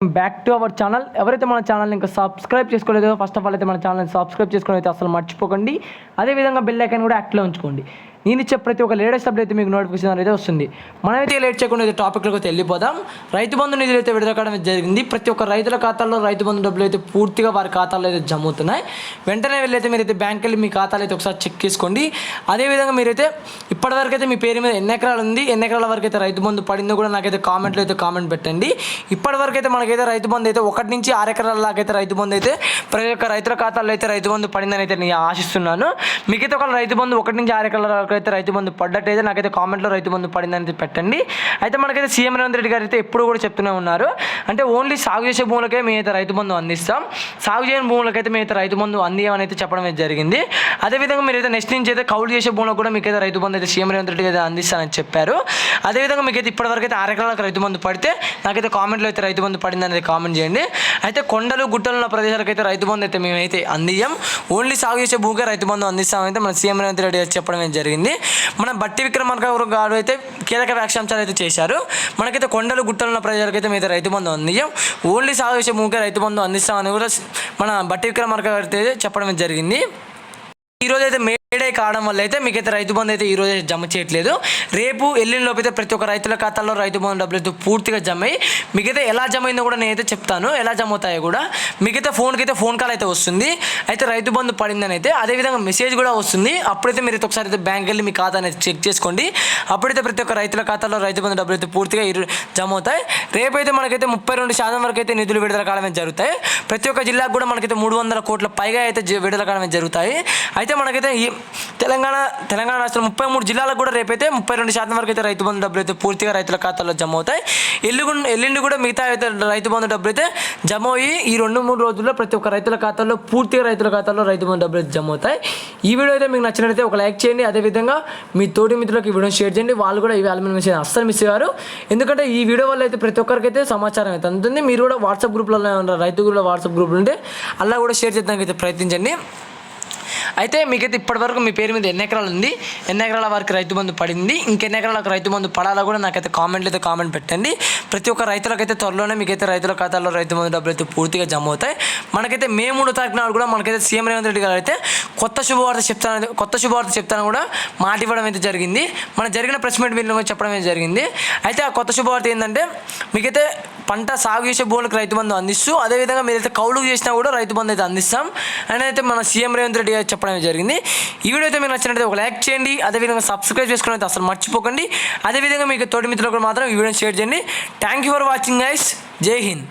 Back to our channel. ఎవరైతే మన channel ఇంకా సబ్స్క్రైబ్ చేసుకోలేదో ఫస్ట్ ఆఫ్ ఆల్ అయితే మన ఛానల్ని సబ్స్క్రైబ్ చేసుకుని అయితే అసలు మర్చిపోకండి. అదేవిధంగా బెల్ ఐకాన్ కూడా యాక్టివ్లో ఉంచుకోండి. నేను ఇచ్చే ప్రతి ఒక్క లేటెస్ట్ అప్డేట్ అయితే మీకు నోటిఫికేషన్ అయితే వస్తుంది. మనమైతే లేట్ చేయకుండా అయితే వెళ్ళిపోదాం. రైతు బంధు నిధులు అయితే విడుదల కావడం జరిగింది. ప్రతి ఒక్క రైతుల ఖాతాల్లో రైతు బంధు డబ్బులు అయితే పూర్తిగా వారి ఖాతాల్లో అయితే జమ అవుతున్నాయి వెంటనే వెళ్ళైతే మీరైతే బ్యాంక్ వెళ్ళి మీ ఖాతాలు అయితే ఒకసారి చెక్ చేసుకోండి. అదేవిధంగా మీరైతే ఇప్పటివరకు అయితే మీ పేరు మీద ఎన్ని ఎకరాలు ఉంది ఎన్ని ఎకరాల వరకు అయితే రైతు బంధు పడిందో కూడా నాకైతే కామెంట్లో అయితే కామెంట్ పెట్టండి. ఇప్పటివరకు అయితే మనకైతే రైతు బంధు అయితే ఒకటి నుంచి ఆరు ఎకరాల దాకా అయితే రైతు బంధు అయితే ప్రతి ఒక్క రైతుల ఖాతాల్లో అయితే రైతు బంధు పడిందని అయితే నేను ఆశిస్తున్నాను. మీకైతే ఒక రైతు బంధు ఒకటి నుంచి ఆరు ఎకరాల వరకు అయితే రైతు బంధు పడ్డట్టయితే నాకైతే కామెంట్లో రైతు బంధు పడిందని పెట్టండి. అయితే మనకైతే సీఎం రేవంత్ రెడ్డి గారు అయితే ఎప్పుడు కూడా చెప్తూనే ఉన్నారు. అంటే ఓన్లీ సాగు చేసే భూములకే మేమైతే రైతు బంధు అందిస్తాం సాగు చేయని భూములకైతే మేమైతే రైతు బంధు అందియమని అయితే చెప్పడం అయితే జరిగింది. అదేవిధంగా మీరైతే నెక్స్ట్ నుంచి అయితే కౌలు చేసే భూములకు కూడా మీకైతే రైతు బంధు అయితే సీఎం రేవంత్ రెడ్డి అయితే అందిస్తానని చెప్పారు. అదేవిధంగా మీకైతే ఇప్పటివరకు అయితే ఆరెకరాలకు రైతు బంధు పడితే నాకైతే కామెంట్లో అయితే రైతు బంధు పడింది అనేది కామెంట్ చేయండి. అయితే కొండలు గుట్టలు ఉన్న ప్రదేశాలకు అయితే రైతు బంధు అయితే మేమైతే అందియం ఓన్లీ సాగు చేసే భూమికే రైతు బంధు అందిస్తామైతే మన సీఎం రేవంత్ రెడ్డి గారు చెప్పడం జరిగింది. జరిగింది. మన బట్టి విక్రమార్క గారు అయితే కీలక వ్యాఖ్యాంశాలు అయితే చేశారు. మనకైతే కొండలు గుట్టలు ఉన్న ప్రజలకైతే మీద రైతు బంధు అందియం ఓన్లీ సాగు చేసే భూమికే రైతు బంధు అందిస్తామని కూడా మన బట్టి విక్రమార్క గారు అయితే చెప్పడం జరిగింది. ఈ రోజు అయితే మేడే కావడం వల్ల అయితే మీకైతే రైతు బంధు అయితే ఈ రోజు జమ చేయట్లేదు. రేపు ఎల్లుండి లోపు అయితే ప్రతి ఒక్క రైతుల ఖాతాల్లో రైతు బంధు డబ్బులు అయితే పూర్తిగా జమ అయ్యి మీకైతే ఎలా జమ అయిందో కూడా నేనైతే చెప్తాను. ఎలా జమ అవుతాయో కూడా. మీకైతే ఫోన్కి అయితే ఫోన్ కాల్ అయితే వస్తుంది. అయితే రైతు బంధు పడిందని అయితే అదేవిధంగా మెసేజ్ కూడా వస్తుంది. అప్పుడైతే మీరు అయితే ఒకసారి అయితే బ్యాంక్ వెళ్ళి మీ ఖాతా అనేది చెక్ చేసుకోండి. అప్పుడైతే ప్రతి ఒక్క రైతుల ఖాతాలో రైతు బంధు డబ్బులు అయితే పూర్తిగా జమ అవుతాయి. రేపైతే మనకైతే ముప్పై రెండు శాతం వరకు అయితే నిధులు విడుదల కావడమే జరుగుతాయి. ప్రతి ఒక్క జిల్లాకు కూడా మనకైతే మూడు వందల కోట్ల పైగా అయితే విడుదల కావడమే జరుగుతాయి. అయితే మనకైతే ఈ తెలంగాణ తెలంగాణ రాష్ట్రం ముప్పై మూడు జిల్లాలకు కూడా రేపైతే ముప్పై రెండు శాతం వరకు అయితే రైతు బంధు డబ్బులు అయితే పూర్తిగా రైతుల ఖాతాలో జమ అవుతాయి. ఎల్లుగు ఎల్లుండి కూడా మిగతా అయితే రైతు బంధు డబ్బులు అయితే జమ అయ్యి ఈ రెండు మూడు రోజుల్లో ప్రతి ఒక్క రైతుల ఖాతాలో పూర్తిగా రైతుల ఖాతాలో రైతు బంధు డబ్బులు అయితే జమ అవుతాయి. ఈ వీడియో అయితే మీకు నచ్చినట్లయితే ఒక లైక్ చేయండి. అదేవిధంగా మీ తోటి మిత్రులకు ఈ వీడియో షేర్ చేయండి. వాళ్ళు కూడా ఈ వాల్యూమ్ మెసేజ్ అస్సలు మిస్ అయ్యారు. ఎందుకంటే ఈ వీడియో వల్ల అయితే ప్రతి ఒక్కరికైతే సమాచారం అయితే అందుతుంది. మీరు కూడా వాట్సాప్ గ్రూప్లలో రైతు గ్రూప్లో వాట్సాప్ గ్రూప్లు ఉంటే అలా కూడా షేర్ చేయడానికి అయితే ప్రయత్నించండి. అయితే మీకైతే ఇప్పటివరకు మీ పేరు మీద ఎన్ని ఎకరాలు ఉంది? ఎన్ని ఎకరాల వరకు రైతు బంధు పడింది? ఇంకెన్ని ఎకరాలకు రైతు బంధు పడాలో కూడా నాకైతే కామెంట్లు అయితే కామెంట్ పెట్టండి. ప్రతి ఒక్క రైతులకైతే త్వరలోనే మీకైతే రైతుల ఖాతాలో రైతు బంధు డబ్బులు అయితే పూర్తిగా జమ అవుతాయి. మనకైతే మే మూడో తారీఖు నాడు కూడా మనకైతే సీఎం రేవంత్ రెడ్డి గారు అయితే కొత్త శుభవార్త చెప్తాను కొత్త శుభవార్త చెప్తాను కూడా మాట ఇవ్వడం అయితే జరిగింది. మన జరిగిన ప్రెస్ మీట్ వీళ్ళు చెప్పడం అయితే జరిగింది. అయితే ఆ కొత్త శుభవార్త ఏంటంటే మీకైతే పంట సాగు చేసే భూములకు రైతు బంధు అందిస్తూ అదేవిధంగా మీరైతే కౌలు చేసినా కూడా రైతు బంధు అయితే అందిస్తాం. అని అయితే మన సీఎం రేవంత్ రెడ్డి గారు చెప్పడం జరిగింది. ఈ వీడియో అయితే మీరు నచ్చినట్లయితే ఒక లైక్ చేయండి అదేవిధంగా సబ్స్క్రైబ్ చేసుకుని అయితే అసలు మర్చిపోకండి. అదేవిధంగా మీకు తోటి మిత్రులకు మాత్రం ఈ వీడియోని షేర్ చేయండి. Thank you for watching guys జై హింద్.